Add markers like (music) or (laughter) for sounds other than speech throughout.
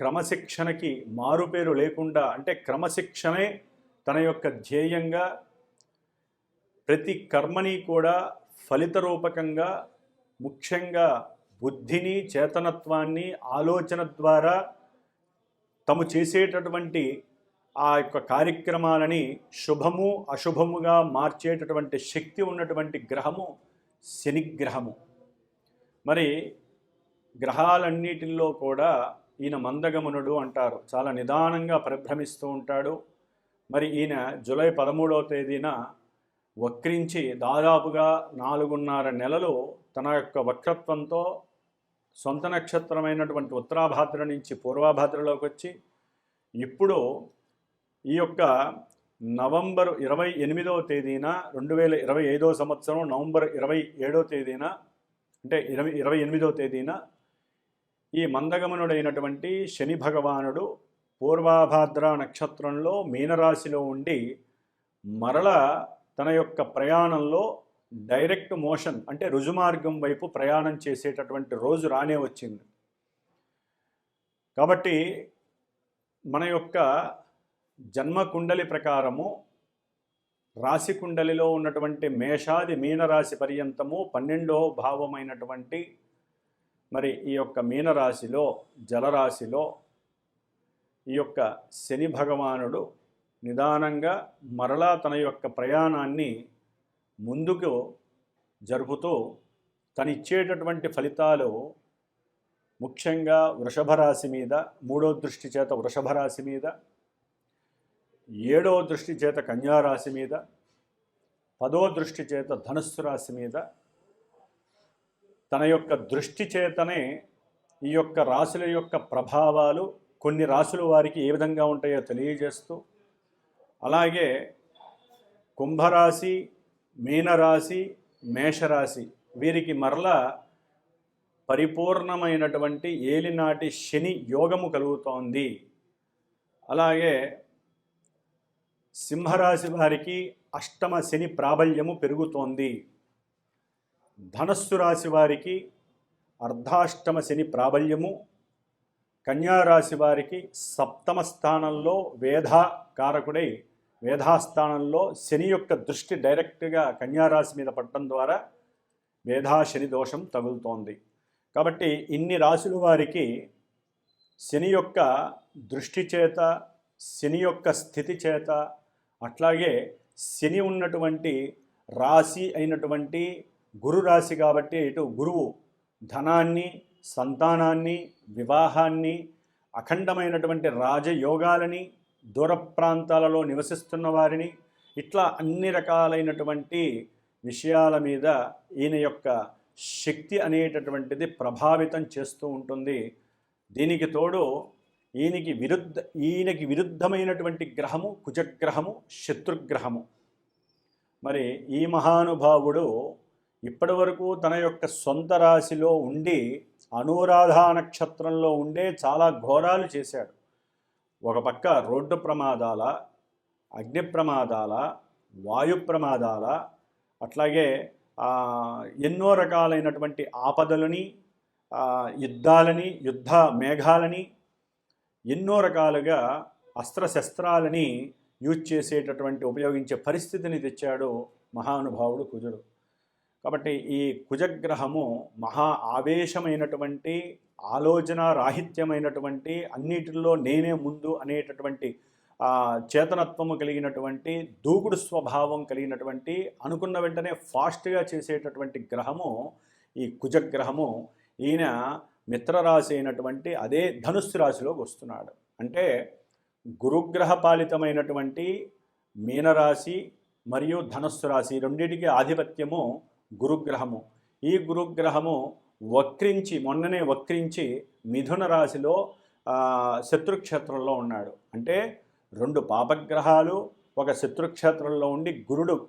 క్రమశిక్షణకి మారుపేరు లేకుండా అంటే క్రమశిక్షణే తన యొక్క ధ్యేయంగా ప్రతి కర్మని కూడా ఫలిత రూపకంగా ముఖ్యంగా బుద్ధిని చేతనత్వాన్ని ఆలోచన ద్వారా తము చేసేటటువంటి ఆ యొక్క కార్యక్రమాలని శుభము అశుభముగా మార్చేటటువంటి శక్తి ఉన్నటువంటి గ్రహము శనిగ్రహము. మరి గ్రహాలన్నిటిల్లో కూడా ఈయన మందగమనుడు అంటారు. చాలా నిదానంగా పరిభ్రమిస్తూ ఉంటాడు. మరి ఈయన జూలై పదమూడవ తేదీన వక్రించి దాదాపుగా నాలుగున్నర నెలలు తన యొక్క వక్రత్వంతో సొంత నక్షత్రమైనటువంటి ఉత్తరాభాద్ర నుంచి పూర్వాభాద్రలోకి వచ్చి ఇప్పుడు ఈ యొక్క నవంబర్ ఇరవై ఎనిమిదవ తేదీన రెండు వేల ఇరవై ఐదవ సంవత్సరం నవంబర్ ఇరవై ఏడవ తేదీన అంటే ఇరవై ఇరవై ఎనిమిదవ తేదీన ఈ మందగమనుడైనటువంటి శని భగవానుడు పూర్వాభాద్ర నక్షత్రంలో మీనరాశిలో ఉండి మరల తన యొక్క ప్రయాణంలో డైరెక్ట్ మోషన్ అంటే రుజుమార్గం వైపు ప్రయాణం చేసేటటువంటి రోజు రానే వచ్చింది. కాబట్టి మన యొక్క జన్మ కుండలి ప్రకారము రాశి కుండలిలో ఉన్నటువంటి మేషాది మీనరాశి పర్యంతము పన్నెండవ భావమైనటువంటి మరి ఈ యొక్క మీనరాశిలో జలరాశిలో ఈ యొక్క శని భగవానుడు నిదానంగా మరలా తన యొక్క ప్రయాణాన్ని ముందుకు జరుపుతూ తనిచ్చేటటువంటి ఫలితాలు ముఖ్యంగా వృషభ రాశి మీద మూడో దృష్టి చేత వృషభ రాశి మీద ఏడో దృష్టి చేత కన్యారాశి మీద పదో దృష్టి చేత ధనుస్సు రాశి మీద తన యొక్క దృష్టి చేతనే ఈ యొక్క రాశుల యొక్క ప్రభావాలు కొన్ని రాశుల వారికి ఏ విధంగా ఉంటాయో తెలియజేస్తూ అలాగే కుంభరాశి మీనరాశి మేషరాశి వీరికి మరలా పరిపూర్ణమైనటువంటి ఏలినాటి శని యోగము కలుగుతోంది. అలాగే సింహరాశి వారికి అష్టమ శని ప్రాబల్యము పెరుగుతోంది. ధనస్సు రాశి వారికి అర్ధాష్టమ శని ప్రాబల్యము. కన్యారాశి వారికి సప్తమ స్థానంలో వేధా కారకుడై వేధాస్థానంలో శని యొక్క దృష్టి డైరెక్ట్గా కన్యారాశి మీద పడటం ద్వారా వేధా శని దోషం తగులుతోంది. కాబట్టి ఇన్ని రాశుల వారికి శని యొక్క దృష్టి చేత శని యొక్క స్థితి చేత అట్లాగే శని ఉన్నటువంటి రాశి అయినటువంటి గురు రాశి కాబట్టి ఇటు గురువు ధనాన్ని సంతానాన్ని వివాహాన్ని అఖండమైనటువంటి రాజయోగాలని దూర ప్రాంతాలలో నివసిస్తున్న వారిని ఇట్లా అన్ని రకాలైనటువంటి విషయాల మీద ఈయన యొక్క శక్తి అనేటటువంటిది ప్రభావితం చేస్తూ ఉంటుంది. దీనికి తోడు ఈయనకి విరుద్ధ ఈయనకి విరుద్ధమైనటువంటి గ్రహము కుజగ్రహము శత్రుగ్రహము. మరి ఈ మహానుభావుడు ఇప్పటి వరకు తన యొక్క సొంత రాశిలో ఉండి అనురాధ నక్షత్రంలో ఉండే చాలా ఘోరాలు చేశాడు. ఒక పక్క రోడ్డు ప్రమాదాల అగ్ని ప్రమాదాల వాయు ప్రమాదాల అట్లాగే ఎన్నో రకాలైనటువంటి ఆపదలని యుద్ధాలని యుద్ధ మేఘాలని ఎన్నో రకాలుగా అస్త్రశస్త్రాలని యూజ్ చేసేటటువంటి ఉపయోగించే పరిస్థితిని తెచ్చాడు మహానుభావుడు కుజుడు. కాబట్టి ఈ కుజగ్రహము మహా ఆవేశమైనటువంటి ఆలోచన రాహిత్యమైనటువంటి అన్నిటిలో నేనే ముందు అనేటటువంటి చేతనత్వము కలిగినటువంటి దూకుడు స్వభావం కలిగినటువంటి అనుకున్న వెంటనే ఫాస్ట్గా చేసేటటువంటి గ్రహము ఈ కుజగ్రహము. ఈయన మిత్రరాశి అయినటువంటి అదే ధనుస్సు రాశిలోకి వస్తున్నాడు. అంటే గురుగ్రహ పాలితమైనటువంటి మీనరాశి మరియు ధనుస్సు రాశి రెండింటికి ఆధిపత్యము గురుగ్రహము. ఈ గురుగ్రహము వక్రించి మొన్ననే వక్రించి మిథున రాశిలో శత్రుక్షేత్రంలో ఉన్నాడు. అంటే రెండు పాపగ్రహాలు ఒక శత్రుక్షేత్రంలో ఉండి గురుడు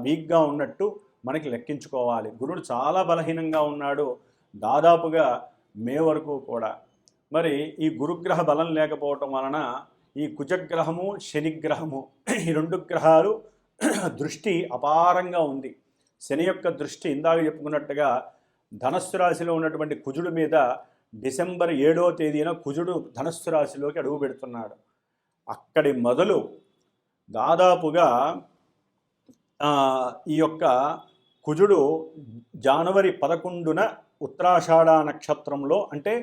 వీక్గా ఉన్నట్టు మనకి లెక్కించుకోవాలి. గురుడు చాలా బలహీనంగా ఉన్నాడు. దాదాపుగా మే వరకు కూడా. మరి ఈ గురుగ్రహ బలం లేకపోవటం వలన ఈ కుజగ్రహము శనిగ్రహము ఈ రెండు గ్రహాలు (clears throat) దృష్టి అపారంగా ఉంది. శని యొక్క దృష్టి ఇందాక చెప్పుకున్నట్టుగా ధనస్సు రాశిలో ఉన్నటువంటి కుజుడు మీద డిసెంబర్ ఏడో తేదీన కుజుడు ధనస్సు రాశిలోకి అడుగు పెడుతున్నాడు. అక్కడి మొదలు దాదాపుగా ఈ యొక్క కుజుడు జనవరి పదకొండున ఉత్తరాషాఢ నక్షత్రంలో అంటే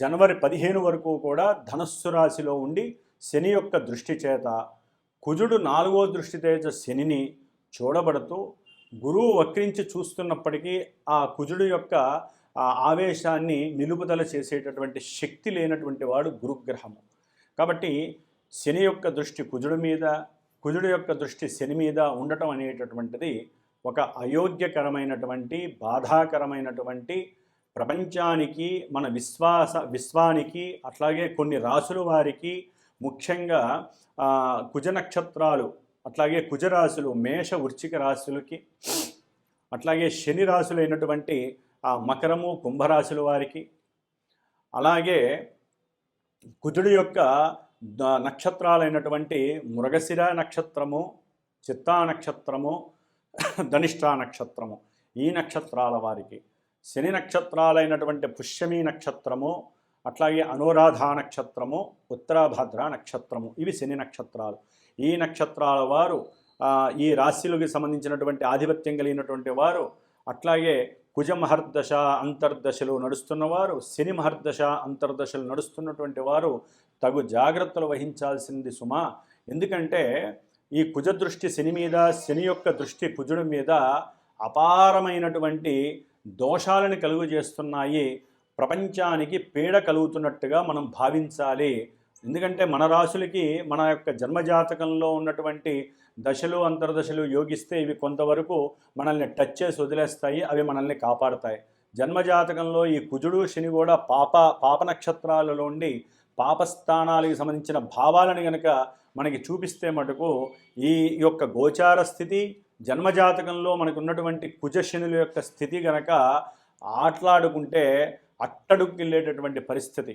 జనవరి పదిహేను వరకు కూడా ధనస్సు రాశిలో ఉండి శని యొక్క దృష్టి చేత కుజుడు నాలుగో దృష్టి చేత శనిని చూడబడుతూ గురువు వక్రించి చూస్తున్నప్పటికీ ఆ కుజుడు యొక్క ఆ ఆవేశాన్ని నిలుపుదల చేసేటటువంటి శక్తి లేనటువంటి వాడు గురుగ్రహము. కాబట్టి శని యొక్క దృష్టి కుజుడి మీద కుజుడు యొక్క దృష్టి శని మీద ఉండటం అనేటటువంటిది ఒక అయోగ్యకరమైనటువంటి బాధాకరమైనటువంటి ప్రపంచానికి మన విశ్వాస విశ్వానికి అట్లాగే కొన్ని రాసుల వారికి ముఖ్యంగా కుజనక్షత్రాలు కుజ నక్షత్రాలు అట్లాగే కుజరాశులు మేష వృశ్చిక రాశులకి అట్లాగే శని రాశులైనటువంటి ఆ మకరము కుంభరాశుల వారికి అలాగే కుజుడు యొక్క ద- నక్షత్రాలైనటువంటి మృగశిర నక్షత్రము చిత్తా నక్షత్రము ధనిష్ఠా నక్షత్రము ఈ నక్షత్రాల వారికి. శని నక్షత్రాలైనటువంటి పుష్యమి నక్షత్రము అట్లాగే అనురాధ నక్షత్రము ఉత్తరాభద్ర నక్షత్రము ఇవి శని నక్షత్రాలు. ఈ నక్షత్రాల వారు ఈ రాశులకు సంబంధించినటువంటి ఆధిపత్యం కలిగినటువంటి వారు అట్లాగే కుజ మహర్దశ అంతర్దశలు నడుస్తున్నవారు శని మహర్దశ అంతర్దశలు నడుస్తున్నటువంటి వారు తగు జాగ్రత్తలు వహించాల్సింది సుమా. ఎందుకంటే ఈ కుజ దృష్టి శని మీద శని యొక్క దృష్టి కుజుడి మీద అపారమైనటువంటి దోషాలను కలుగు చేస్తున్నాయి ప్రపంచానికి పీడ కలుగుతున్నట్టుగా మనం భావించాలి. ఎందుకంటే మన రాశులకి మన యొక్క జన్మజాతకంలో ఉన్నటువంటి దశలు అంతర్దశలు యోగిస్తే ఇవి కొంతవరకు మనల్ని టచ్ చేసి వదిలేస్తాయి అవి మనల్ని కాపాడతాయి. జన్మజాతకంలో ఈ కుజుడు శని కూడా పాప పాప నక్షత్రాలలో ఉండి పాపస్థానాలకు సంబంధించిన భావాలను గనక మనకి చూపిస్తే మటుకు ఈ యొక్క గోచార స్థితి జన్మజాతకంలో మనకు ఉన్నటువంటి కుజశనుల యొక్క స్థితి గనక ఆటలాడుకుంటే అట్టడుక్కెళ్ళేటటువంటి పరిస్థితి.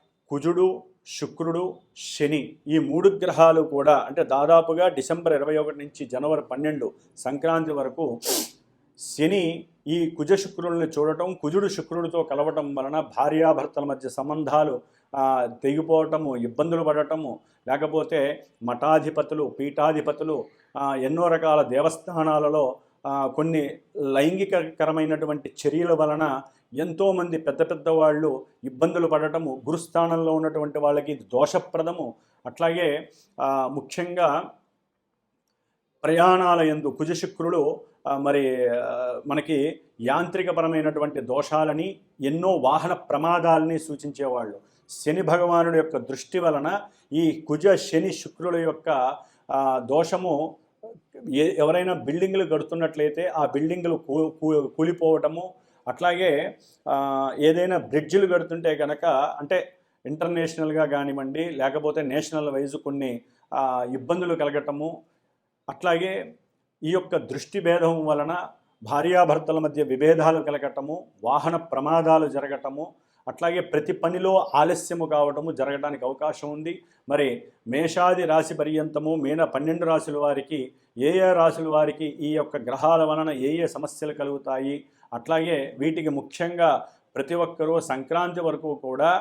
కుజుడు శుక్రుడు శని ఈ మూడు గ్రహాలు కూడా అంటే దాదాపుగా డిసెంబర్ ఇరవై ఒకటి నుంచి జనవరి పన్నెండు సంక్రాంతి వరకు శని ఈ కుజ శుక్రుల్ని చూడటం కుజుడు శుక్రుడితో కలవటం వలన భార్యాభర్తల మధ్య సంబంధాలు తెగిపోవటము ఇబ్బందులు పడటము లేకపోతే మఠాధిపతులు పీఠాధిపతులు ఎన్నో రకాల దేవస్థానాలలో కొన్ని లైంగికకరమైనటువంటి చర్యల వలన ఎంతోమంది పెద్ద పెద్ద వాళ్ళు ఇబ్బందులు పడటము గురుస్థానంలో ఉన్నటువంటి వాళ్ళకి ఇది దోషప్రదము. అట్లాగే ముఖ్యంగా ప్రయాణాల ఎందు కుజశుక్రుడు మరి మనకి యాంత్రికపరమైనటువంటి దోషాలని ఎన్నో వాహన ప్రమాదాలని సూచించేవాళ్ళు. శని భగవానుడి యొక్క దృష్టి వలన ఈ కుజ శని శుక్రుల యొక్క దోషము ఏ ఎవరైనా బిల్డింగ్లు కడుతున్నట్లయితే ఆ బిల్డింగ్లు కూ కూ- కూలిపోవటము అట్లాగే ఏదైనా బ్రిడ్జిలు కడుతుంటే కనుక అంటే ఇంటర్నేషనల్గా కానివ్వండి లేకపోతే నేషనల్ వైజ్ కొన్ని ఇబ్బందులు కలగటము అట్లాగే ఈ యొక్క దృష్టి భేదం వలన భార్యాభర్తల మధ్య విభేదాలు కలగటము వాహన ప్రమాదాలు జరగటము అట్లాగే ప్రతి పనిలో ఆలస్యము కావటము జరగడానికి అవకాశం ఉంది. మరి మేషాది రాశి పర్యంతము మీన పన్నెండు రాశుల వారికి ఏ ఏ రాశుల వారికి ఈ యొక్క గ్రహాల వలన ఏ ఏ సమస్యలు కలుగుతాయి అట్లాగే వీటికి ముఖ్యంగా ప్రతి ఒక్కరూ సంక్రాంతి వరకు కూడా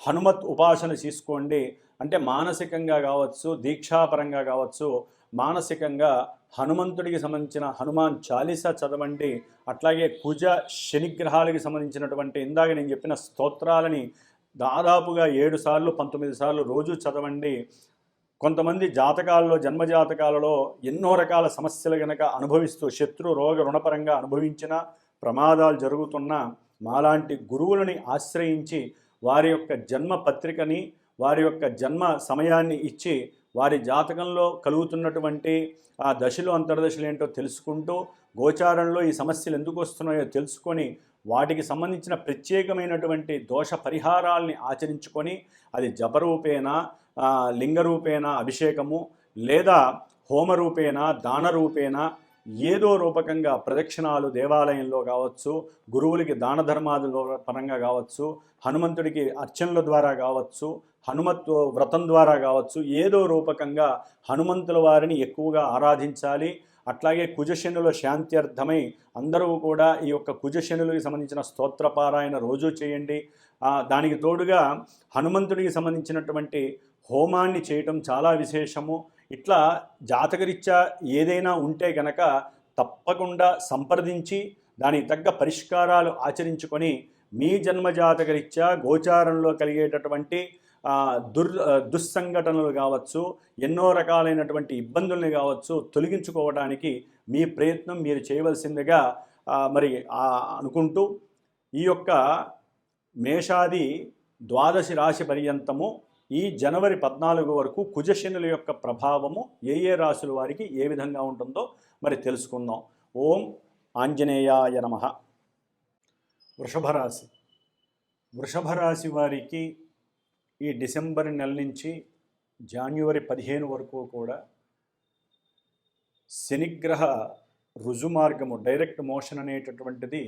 హనుమత్ ఉపాసన తీసుకోండి అంటే మానసికంగా కావచ్చు దీక్షాపరంగా కావచ్చు మానసికంగా హనుమంతుడికి సంబంధించిన హనుమాన్ చాలీసా చదవండి. అట్లాగే కుజ శనిగ్రహాలకి సంబంధించినటువంటి ఇందాక నేను చెప్పిన స్తోత్రాలని దాదాపుగా ఏడు సార్లు పంతొమ్మిది సార్లు రోజు చదవండి. కొంతమంది జాతకాలలో జన్మ జాతకాలలో ఎన్నో రకాల సమస్యలు కనుక అనుభవిస్తూ శత్రు రోగ రుణపరంగా అనుభవించిన ప్రమాదాలు జరుగుతున్నా మాలాంటి గురువులని ఆశ్రయించి వారి యొక్క జన్మ పత్రికని వారి యొక్క జన్మ సమయాన్ని ఇచ్చి వారి జాతకంలో కలుగుతున్నటువంటి ఆ దశలు అంతర్దశలు ఏంటో తెలుసుకుంటూ గోచారంలో ఈ సమస్యలు ఎందుకు వస్తున్నాయో తెలుసుకొని వాటికి సంబంధించిన ప్రత్యేకమైనటువంటి దోష పరిహారాల్ని ఆచరించుకొని అది జపరూపేణ ఆ, లింగరూపేణ అభిషేకము లేదా హోమరూపేణ దానరూపేణ ఏదో రూపకంగా ప్రదక్షిణాలు దేవాలయంలో కావచ్చు గురువులకి దాన ధర్మాదుల పరంగా కావచ్చు హనుమంతుడికి అర్చనల ద్వారా కావచ్చు హనుమత్ వ్రతం ద్వారా కావచ్చు ఏదో రూపకంగా హనుమంతుల వారిని ఎక్కువగా ఆరాధించాలి. అట్లాగే కుజశనుల శాంత్యర్థమై అందరూ కూడా ఈ యొక్క కుజశనులకు సంబంధించిన స్తోత్రపారాయణ రోజు చేయండి. దానికి తోడుగా హనుమంతుడికి సంబంధించినటువంటి హోమాన్ని చేయటం చాలా విశేషము. ఇట్లా జాతకరీత్యా ఏదైనా ఉంటే గనక తప్పకుండా సంప్రదించి దానికి తగ్గ పరిష్కారాలు ఆచరించుకొని మీ జన్మ జాతకరీత్యా గోచారంలో కలిగేటటువంటి దుర్ దుస్సంఘటనలు కావచ్చు ఎన్నో రకాలైనటువంటి ఇబ్బందుల్ని కావచ్చు తొలగించుకోవడానికి మీ ప్రయత్నం మీరు చేయవలసిందిగా మరి అనుకుంటూ ఈ యొక్క మేషాది ద్వాదశి రాశి పర్యంతము ఈ జనవరి పద్నాలుగు వరకు కుజశనుల యొక్క ప్రభావము ఏ ఏ రాశుల వారికి ఏ విధంగా ఉంటుందో మరి తెలుసుకుందాం. ఓం ఆంజనేయాయ నమ. వృషభ రాశి. వృషభ రాశి వారికి ఈ డిసెంబర్ నెల నుంచి జాన్యువరి పదిహేను వరకు కూడా శనిగ్రహ రుజుమార్గము డైరెక్ట్ మోషన్ అనేటటువంటిది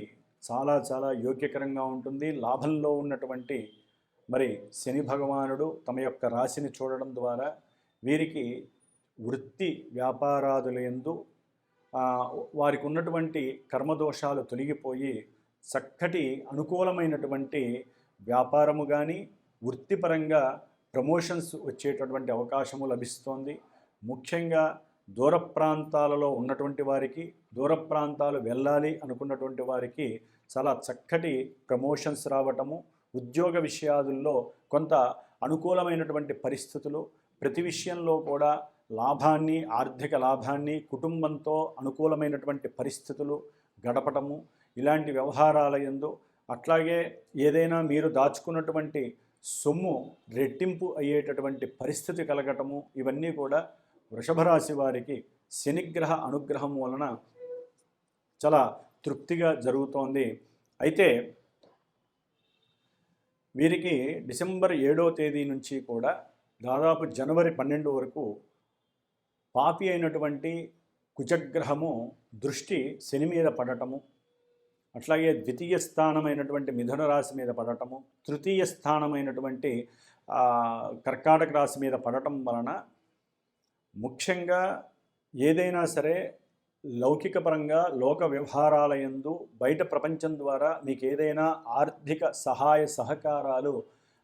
చాలా చాలా యోగ్యకరంగా ఉంటుంది. లాభంలో ఉన్నటువంటి మరి శని భగవానుడు తమ యొక్క రాశిని చూడడం ద్వారా వీరికి వృత్తి వ్యాపారాదుల యందు వారికి ఉన్నటువంటి కర్మదోషాలు తొలగిపోయి చక్కటి అనుకూలమైనటువంటి వ్యాపారము కానీ వృత్తిపరంగా ప్రమోషన్స్ వచ్చేటటువంటి అవకాశము లభిస్తోంది. ముఖ్యంగా దూర ప్రాంతాలలో ఉన్నటువంటి వారికి దూర ప్రాంతాలు వెళ్ళాలి అనుకున్నటువంటి వారికి చాలా చక్కటి ప్రమోషన్స్ రావటము ఉద్యోగ విషయాదుల్లో కొంత అనుకూలమైనటువంటి పరిస్థితులు ప్రతి విషయంలో కూడా లాభాన్ని ఆర్థిక లాభాన్ని కుటుంబంతో అనుకూలమైనటువంటి పరిస్థితులు గడపటము ఇలాంటి వ్యవహారాల యందు అట్లాగే ఏదైనా మీరు దాచుకున్నటువంటి సొమ్ము రెట్టింపు అయ్యేటటువంటి పరిస్థితి కలగటము ఇవన్నీ కూడా వృషభ రాశి వారికి శనిగ్రహ అనుగ్రహం వలన చాలా తృప్తిగా జరుగుతోంది. అయితే వీరికి డిసెంబర్ ఏడో తేదీ నుంచి కూడా దాదాపు జనవరి పన్నెండు వరకు పాపి అయినటువంటి కుజగ్రహము దృష్టి శని మీద పడటము అట్లాగే ద్వితీయ స్థానమైనటువంటి మిథున రాశి మీద పడటము తృతీయ స్థానమైనటువంటి కర్కాటక రాశి మీద పడటం వలన ముఖ్యంగా ఏదైనా సరే లౌకిక పరంగా లోక వ్యవహారాల యందు బయట ప్రపంచం ద్వారా మీకు ఏదైనా ఆర్థిక సహాయ సహకారాలు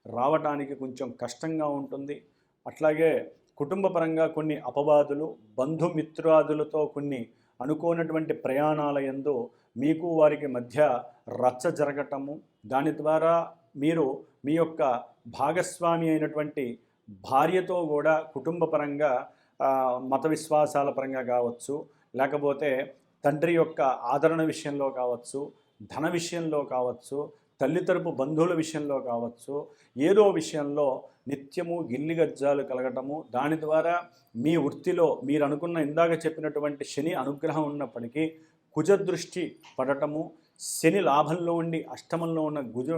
రావటానికి కొంచెం కష్టంగా ఉంటుంది. అట్లాగే కుటుంబపరంగా కొన్ని అపవాదులు బంధుమిత్రాదులతో కొన్ని అనుకోనటువంటి ప్రయాణాల యందు మీకు వారికి మధ్య రచ్చ జరగటము దాని ద్వారా మీరు మీ యొక్క భాగస్వామి అయినటువంటి భార్యతో కూడా కుటుంబపరంగా మత విశ్వాసాల పరంగా కావచ్చు లేకపోతే తండ్రి యొక్క ఆదరణ విషయంలో కావచ్చు ధన విషయంలో కావచ్చు తల్లి తరపు బంధువుల విషయంలో కావచ్చు ఏదో విషయంలో నిత్యము గిల్లి గజ్జాలు కలగటము దాని ద్వారా మీ వృత్తిలో మీరు అనుకున్న ఇందాక చెప్పినటువంటి శని అనుగ్రహం ఉన్నప్పటికీ కుజ దృష్టి పడటము శని లాభంలో ఉండి అష్టమంలో ఉన్న కుజు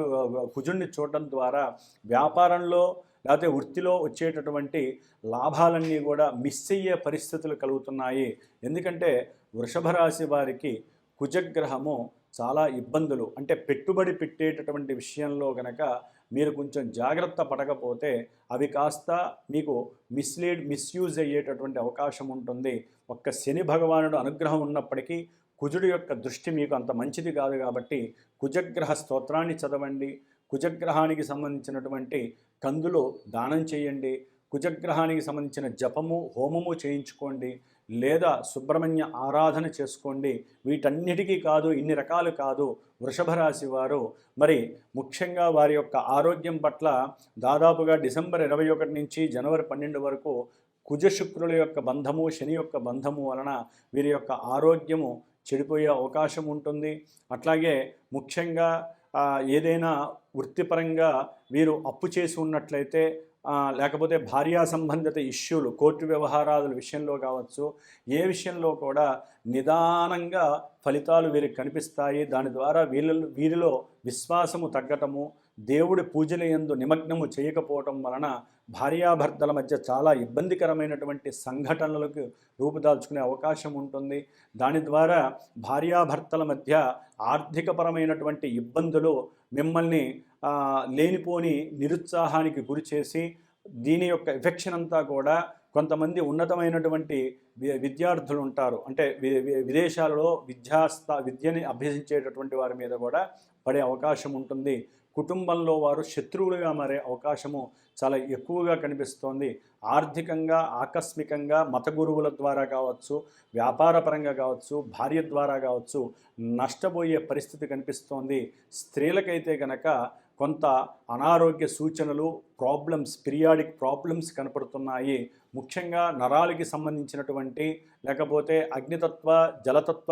కుజుణ్ణి చూడటం ద్వారా వ్యాపారంలో లేకపోతే వృత్తిలో వచ్చేటటువంటి లాభాలన్నీ కూడా మిస్ అయ్యే పరిస్థితులు కలుగుతున్నాయి. ఎందుకంటే వృషభ రాశి వారికి కుజగ్రహము చాలా ఇబ్బందులు. అంటే పెట్టుబడి పెట్టేటటువంటి విషయంలో కనుక మీరు కొంచెం జాగ్రత్త పడకపోతే అవి కాస్త మీకు మిస్లీడ్ మిస్యూజ్ అయ్యేటటువంటి అవకాశం ఉంటుంది. ఒక్క శని భగవానుడు అనుగ్రహం ఉన్నప్పటికీ కుజుడు యొక్క దృష్టి మీకు అంత మంచిది కాదు కాబట్టి కుజగ్రహ స్తోత్రాన్ని చదవండి. కుజగ్రహానికి సంబంధించినటువంటి కందులు దానం చేయండి. కుజగ్రహానికి సంబంధించిన జపము హోమము చేయించుకోండి. లేదా సుబ్రహ్మణ్య ఆరాధన చేసుకోండి. వీటన్నిటికీ కాదు ఇన్ని రకాలు కాదు. వృషభ రాశి వారు మరి ముఖ్యంగా వారి యొక్క ఆరోగ్యం పట్ల దాదాపుగా డిసెంబర్ ఇరవై ఒకటి నుంచి జనవరి పన్నెండు వరకు కుజ శుక్రుల యొక్క బంధము శని యొక్క బంధము వలన వీరి యొక్క ఆరోగ్యము చెడిపోయే అవకాశం ఉంటుంది. అట్లాగే ముఖ్యంగా ఏదైనా వృత్తిపరంగా వీరు అప్పు చేసి ఉన్నట్లయితే లేకపోతే భార్యా సంబంధిత ఇష్యూలు కోర్టు వ్యవహారాల విషయంలో కావచ్చు ఏ విషయంలో కూడా నిదానంగా ఫలితాలు వీరికి కనిపిస్తాయి. దాని ద్వారా వీళ్ళ వీరిలో విశ్వాసము తగ్గటము దేవుడి పూజలయందు నిమగ్నము చేయకపోవటం వలన భార్యాభర్తల మధ్య చాలా ఇబ్బందికరమైనటువంటి సంఘటనలకు రూపుదాల్చుకునే అవకాశం ఉంటుంది. దాని ద్వారా భార్యాభర్తల మధ్య ఆర్థికపరమైనటువంటి ఇబ్బందులు మిమ్మల్ని లేనిపోని నిరుత్సాహానికి గురి చేసి దీని యొక్క ఎఫెక్షన్ అంతా కూడా కొంతమంది ఉన్నతమైనటువంటి వి- విద్యార్థులు ఉంటారు. అంటే వి- విదేశాలలో విద్యాస్థా విద్యని అభ్యసించేటటువంటి వారి మీద కూడా పడే అవకాశం ఉంటుంది. కుటుంబంలో వారు శత్రువులుగా మారే అవకాశము చాలా ఎక్కువగా కనిపిస్తోంది. ఆర్థికంగా ఆకస్మికంగా మత గురువుల ద్వారా కావచ్చు వ్యాపారపరంగా కావచ్చు భార్య ద్వారా కావచ్చు నష్టపోయే పరిస్థితి కనిపిస్తోంది. స్త్రీలకైతే కనుక కొంత అనారోగ్య సూచనలు ప్రాబ్లమ్స్ పీరియాడిక్ ప్రాబ్లమ్స్ కనపడుతున్నాయి. ముఖ్యంగా నరాలకి సంబంధించినటువంటి లేకపోతే అగ్నితత్వ జలతత్వ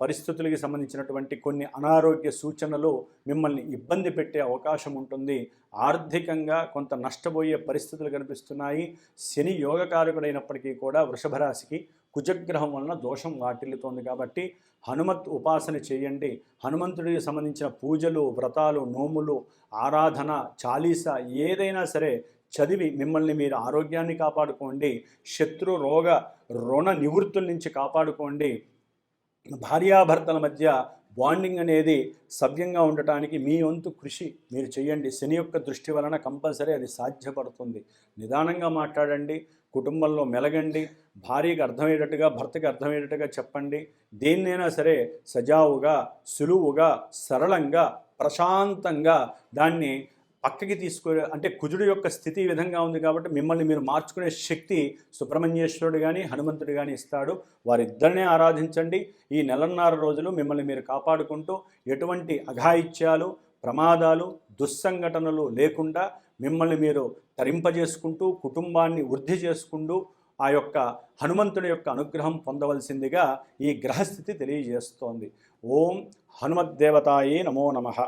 పరిస్థితులకి సంబంధించినటువంటి కొన్ని అనారోగ్య సూచనలు మిమ్మల్ని ఇబ్బంది పెట్టే అవకాశం ఉంటుంది. ఆర్థికంగా కొంత నష్టపోయే పరిస్థితులు కనిపిస్తున్నాయి. శని యోగకారకుడైనప్పటికీ కూడా వృషభ రాశికి కుజగ్రహం వలన దోషం వాటిల్లుతోంది కాబట్టి హనుమత్ ఉపాసన చేయండి. హనుమంతుడికి సంబంధించిన పూజలు వ్రతాలు నోములు ఆరాధన చాలీస ఏదైనా సరే చదివి మిమ్మల్ని మీరు ఆరోగ్యాన్ని కాపాడుకోండి. శత్రు రోగ రుణ నివృత్తుల నుంచి కాపాడుకోండి. భార్యాభర్తల మధ్య బాండింగ్ అనేది సవ్యంగా ఉండటానికి మీ వంతు కృషి మీరు చేయండి. శని యొక్క దృష్టి వలన కంపల్సరీ అది సాధ్యపడుతుంది. నిదానంగా మాట్లాడండి కుటుంబంలో మెలగండి భార్యకి అర్థమయ్యేటట్టుగా భర్తకి అర్థమయ్యేటట్టుగా చెప్పండి. దేన్నైనా సరే సజావుగా సులువుగా సరళంగా ప్రశాంతంగా దాన్ని పక్కకి తీసుకో అంటే కుజుడు యొక్క స్థితి ఈ విధంగా ఉంది కాబట్టి మిమ్మల్ని మీరు మార్చుకునే శక్తి సుబ్రహ్మణ్యేశ్వరుడు కానీ హనుమంతుడు కానీ ఇస్తాడు. వారిద్దరినే ఆరాధించండి. ఈ నెలన్నర రోజులు మిమ్మల్ని మీరు కాపాడుకుంటూ ఎటువంటి అఘాయిత్యాలు ప్రమాదాలు దుస్సంఘటనలు లేకుండా మిమ్మల్ని మీరు తరింపజేసుకుంటూ కుటుంబాన్ని వృద్ధి చేసుకుంటూ ఆ యొక్క హనుమంతుడి యొక్క అనుగ్రహం పొందవలసిందిగా ఈ గ్రహస్థితి తెలియజేస్తోంది. ఓం హనుమద్దేవతాయే నమో నమః.